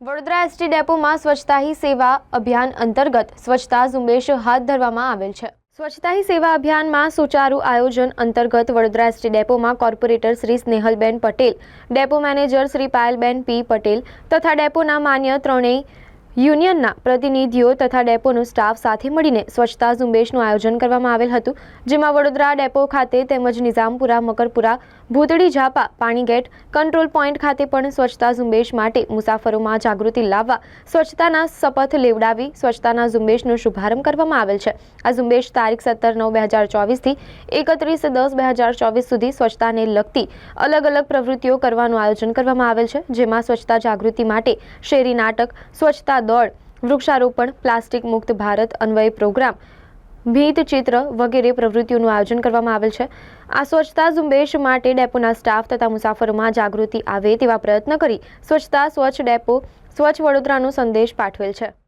Vadodara ST ડેપોમાં સ્વચ્છતા હી સેવા અભિયાન અંતર્ગત સ્વચ્છતા ઝુંબેશ હાથ ધરવામાં આવેલ છે. સ્વચ્છતા હી સેવા અભિયાનમાં સુચારુ આયોજન અંતર્ગત Vadodara ST ડેપોમાં corporator Shri Snehalben Patel, depot manager Shri Payalben P Patel તથા ડેપોના માન્ય ત્રણેય યુનિયનના પ્રતિનિધિઓ તથા ડેપોનો સ્ટાફ સાથે મળીને સ્વચ્છતા ઝુંબેશનું આયોજન કરવામાં આવેલ હતું, જેમાં વડોદરા ડેપો ખાતે તેમજ નિઝામપુરા, મકરપુરા, ભૂતળી ઝાપા પાણીગેટ કંટ્રોલ પોઈન્ટ ખાતે પણ સ્વચ્છતા ઝુંબેશ માટે મુસાફરોમાં જાગૃતિ લાવવા, સ્વચ્છતાના શપથ લેવડાવી, સ્વચ્છતાના ઝુંબેશનો શુભારંભ કરવામાં આવેલ છે. આ ઝુંબેશ તારીખ સત્તર નવ બે હજાર ચોવીસથી એકત્રીસ દસ બે હજાર ચોવીસ સુધી સ્વચ્છતાને લગતી અલગ અલગ પ્રવૃત્તિઓ કરવાનું આયોજન કરવામાં આવેલ છે, જેમાં સ્વચ્છતા જાગૃતિ માટે શેરી નાટક, સ્વચ્છતા દોડ, વૃક્ષારોપણ, પ્લાસ્ટિક મુક્ત ભારત અન્વય પ્રોગ્રામ, ભીત ચિત્ર વગેરે પ્રવૃત્તિઓનું આયોજન કરવામાં આવેલ છે. આ સ્વચ્છતા ઝુંબેશ માટે ડેપોના સ્ટાફ તથા મુસાફરોમાં જાગૃતિ આવે તેવા પ્રયત્ન કરી સ્વચ્છતા સ્વચ્છ ડેપો, સ્વચ્છ વડોદરાનો સંદેશ પાઠવેલ છે.